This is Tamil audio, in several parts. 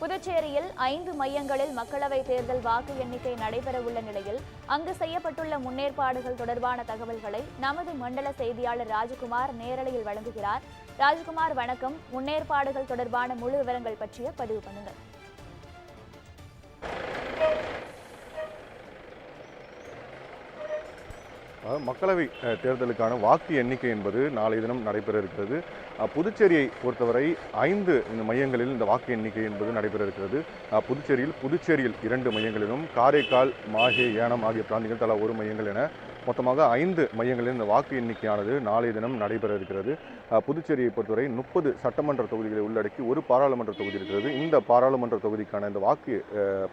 புதுச்சேரியில் ஐந்து மையங்களில் மக்களவைத் தேர்தல் வாக்கு எண்ணிக்கை நடைபெறவுள்ள நிலையில் அங்கு செய்யப்பட்டுள்ள முன்னேற்பாடுகள் தொடர்பான தகவல்களை நமது மண்டல செய்தியாளர் ராஜகுமார் நேரலையில் வழங்குகிறார். ராஜகுமார் வணக்கம். முன்னேற்பாடுகள் தொடர்பான முழு விவரங்கள் பற்றிய பதிவு பண்ணுங்கள். மக்களவை தேர்தலுக்கான வாக்கு எண்ணிக்கை என்பது நாளைய தினம் நடைபெற இருக்கிறது. புதுச்சேரியை பொறுத்தவரை ஐந்து இந்த மையங்களில் இந்த வாக்கு எண்ணிக்கை என்பது நடைபெற இருக்கிறது. புதுச்சேரியில் புதுச்சேரியில் இரண்டு மையங்களிலும் காரைக்கால் மாஹே ஏனம் ஆகிய பிராந்தியங்கள் தலா ஒரு மையங்கள் என மொத்தமாக ஐந்து மையங்களில் இந்த வாக்கு எண்ணிக்கையானது நாளைய தினம் நடைபெற இருக்கிறது. புதுச்சேரியை பொறுத்தவரை முப்பது சட்டமன்ற தொகுதிகளை உள்ளடக்கி ஒரு பாராளுமன்ற தொகுதி இருக்கிறது. இந்த பாராளுமன்ற தொகுதிக்கான இந்த வாக்கு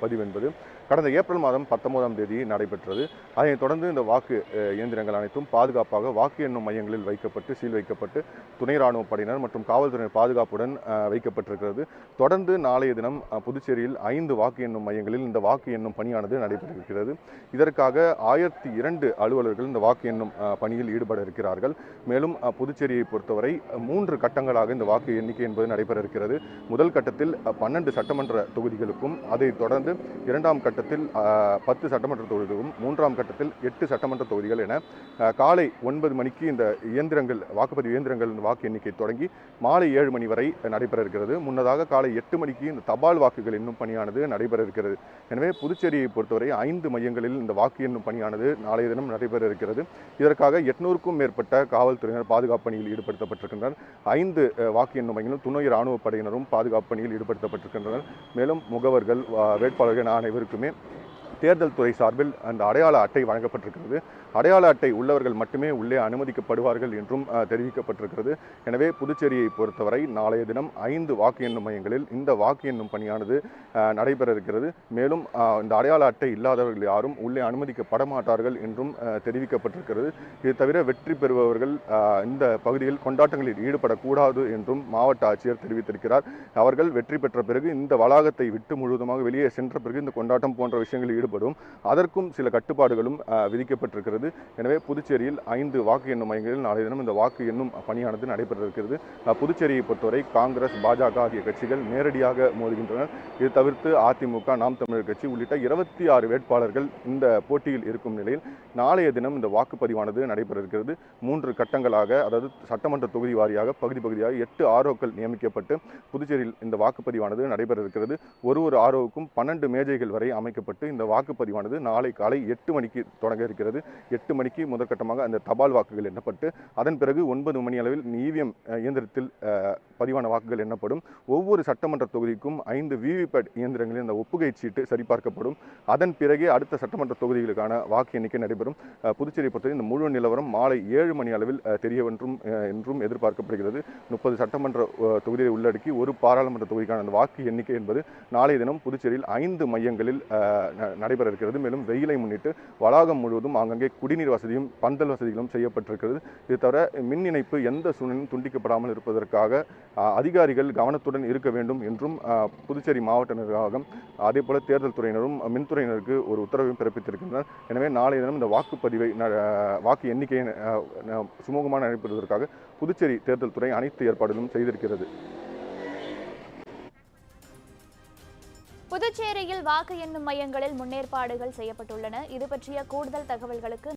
பதிவு என்பது கடந்த ஏப்ரல் மாதம் பத்தொன்பதாம் தேதி நடைபெற்றது. அதனைத் தொடர்ந்து இந்த வாக்கு இயந்திரங்கள் அனைத்தும் பாதுகாப்பாக வாக்கு எண்ணும் மையங்களில் வைக்கப்பட்டு சீல் வைக்கப்பட்டு துணை ராணுவ படையினர் மற்றும் காவல்துறையினர் பாதுகாப்புடன் வைக்கப்பட்டிருக்கிறது. தொடர்ந்து நாளைய தினம் புதுச்சேரியில் ஐந்து வாக்கு எண்ணும் மையங்களில் இந்த வாக்கு எண்ணும் பணியானது நடைபெற்றிருக்கிறது இதற்காக ஆயிரத்தி இரண்டு அலுவலர்கள் இந்த வாக்கு எண்ணும் பணியில் ஈடுபட இருக்கிறார்கள். மேலும் புதுச்சேரியை பொறுத்தவரை மூன்று கட்டங்களாக இந்த வாக்கு எண்ணிக்கை என்பது நடைபெற இருக்கிறது. முதல் கட்டத்தில் பன்னெண்டு சட்டமன்ற தொகுதிகளுக்கும் அதை தொடர்ந்து இரண்டாம் கட்டத்தில் பத்து சட்டமன்ற தொகுதிகளுக்கும் மூன்றாம் கட்டத்தில் எட்டு சட்டமன்ற தொகுதிகள் என காலை ஒன்பது மணிக்கு இந்த இயந்திரங்கள் வாக்குப்பதிவு இயந்திரங்கள் வாக்கு எண்ணிக்கை தொடங்கி மாலை ஏழு மணி வரை நடைபெற இருக்கிறது. முன்னதாக காலை எட்டு மணிக்கு இந்த தபால் வாக்குகள் எண்ணும் பணியானது நடைபெற இருக்கிறது. எனவே புதுச்சேரியை பொறுத்தவரை ஐந்து மையங்களில் இந்த வாக்கு எண்ணும் பணியானது நாளைய தினம் நடைபெற இருக்கிறது. இதற்காக எட்நூறுக்கும் மேற்பட்ட காவல்துறையினர் பாதுகாப்பு பணியில் ஈடுபடுத்தப்பட்டிருக்கின்றனர். ஐந்து வாக்கு எண்ணும் மையங்களும் துணை ராணுவ படையினரும் பாதுகாப்பு பணியில் ஈடுபடுத்தப்பட்டிருக்கின்றனர். மேலும் முகவர்கள் வேட்பாளர்கள் அனைவருக்குமே தேர்தல் துறை சார்பில் அந்த அடையாள அட்டை வழங்கப்பட்டிருக்கிறது. அடையாள அட்டை உள்ளவர்கள் மட்டுமே உள்ளே அனுமதிக்கப்படுவார்கள் என்றும் தெரிவிக்கப்பட்டிருக்கிறது. எனவே புதுச்சேரியை பொறுத்தவரை நாளைய தினம் ஐந்து வாக்கு எண்ணும் மையங்களில் இந்த வாக்கு எண்ணும் பணியானது நடைபெற இருக்கிறது மேலும் இந்த அடையாள அட்டை இல்லாதவர்கள் யாரும் உள்ளே அனுமதிக்கப்பட மாட்டார்கள் என்றும் தெரிவிக்கப்பட்டிருக்கிறது. இது தவிர வெற்றி பெறுபவர்கள் இந்த பகுதியில் கொண்டாட்டங்களில் ஈடுபடக்கூடாது என்றும் மாவட்ட ஆட்சியர் தெரிவித்திருக்கிறார். அவர்கள் வெற்றி பெற்ற பிறகு இந்த வளாகத்தை விட்டு முழுவதுமாக வெளியே சென்ற பிறகு இந்த கொண்டாட்டம் போன்ற விஷயங்களில் ஈடுபடும். அதற்கும் சில கட்டுப்பாடுகளும் விதிக்கப்பட்டிருக்கிறது. எனவே புதுச்சேரியில் ஐந்து வாக்கு எண்ணும் மையங்களில் நாளைய தினம் இந்த வாக்கு எண்ணும் பணியானது நடைபெற இருக்கிறது புதுச்சேரியை பொறுத்தவரை காங்கிரஸ் பாஜக ஆகிய கட்சிகள் நேரடியாக மோதுகின்றனர். இது தவிர்த்து அதிமுக நாம் தமிழர் கட்சி உள்ளிட்ட இருபத்தி ஆறு வேட்பாளர்கள் இந்த போட்டியில் இருக்கும் நிலையில் நாளைய தினம் இந்த வாக்குப்பதிவானது நடைபெற இருக்கிறது மூன்று கட்டங்களாக அதாவது சட்டமன்ற தொகுதி வாரியாக பகுதி பகுதியாக எட்டு ஆரோக்கள் நியமிக்கப்பட்டு புதுச்சேரியில் இந்த வாக்குப்பதிவானது நடைபெற இருக்கிறது ஒரு ஒரு ஆரோவுக்கும் பன்னெண்டு மேஜைகள் வரை அமைக்கப்பட்டு இந்த வாக்குப்பதிவானது நாளை காலை எட்டு மணிக்கு தொடங்க இருக்கிறது. எட்டு மணிக்கு முதற்கட்டமாக அந்த தபால் வாக்குகள் எண்ணப்பட்டு அதன் பிறகு ஒன்பது மணி அளவில் இவிஎம் இயந்திரத்தில் பதிவான வாக்குகள் எண்ணப்படும். ஒவ்வொரு சட்டமன்ற தொகுதிக்கும் ஐந்து விவிபேட் இயந்திரங்களில் இந்த ஒப்புகை சீட்டு சரிபார்க்கப்படும். அதன் பிறகே அடுத்த சட்டமன்ற தொகுதிகளுக்கான வாக்கு எண்ணிக்கை நடைபெறும். புதுச்சேரி புதுச்சேரியை பொறுத்தவரை இந்த முழு நிலவரம் மாலை ஏழு மணி அளவில் தெரியவென்றும் தெரிய என்றும் எதிர்பார்க்கப்படுகிறது. முப்பது சட்டமன்ற தொகுதியை உள்ளடக்கி ஒரு பாராளுமன்ற தொகுதிக்கான அந்த வாக்கு எண்ணிக்கை என்பது நாளைய தினம் புதுச்சேரியில் ஐந்து மையங்களில் நடைபெற இருக்கிறது. மேலும் வெயிலை முன்னிட்டு வளாகம் முழுவதும் அங்கங்கே குடிநீர் வசதியும் பந்தல் வசதிகளும் செய்யப்பட்டிருக்கிறது. இது தவிர மின் இணைப்பு எந்த சூழ்நிலையும் துண்டிக்கப்படாமல் இருப்பதற்காக அதிகாரிகள் கவனத்துடன் இருக்க வேண்டும் என்றும் புதுச்சேரி மாவட்ட நிர்வாகம் அதே போல தேர்தல் துறையினரும் மின்துறையினருக்கு ஒரு உத்தரவையும் பிறப்பித்திருக்கின்றனர். எனவே நாளைய தினம் இந்த வாக்குப்பதிவை ந- வாக்கு எண்ணிக்கையை சுமூகமாக நடைபெறுவதற்காக புதுச்சேரி தேர்தல் துறை அனைத்து ஏற்பாடுகளும் செய்திருக்கிறது. புதுச்சேரியில் வாக்கு எண்ணும் மையங்களில் முன்னேற்பாடுகள் செய்யப்பட்டுள்ளன. இது பற்றிய கூடுதல் தகவல்களுக்கு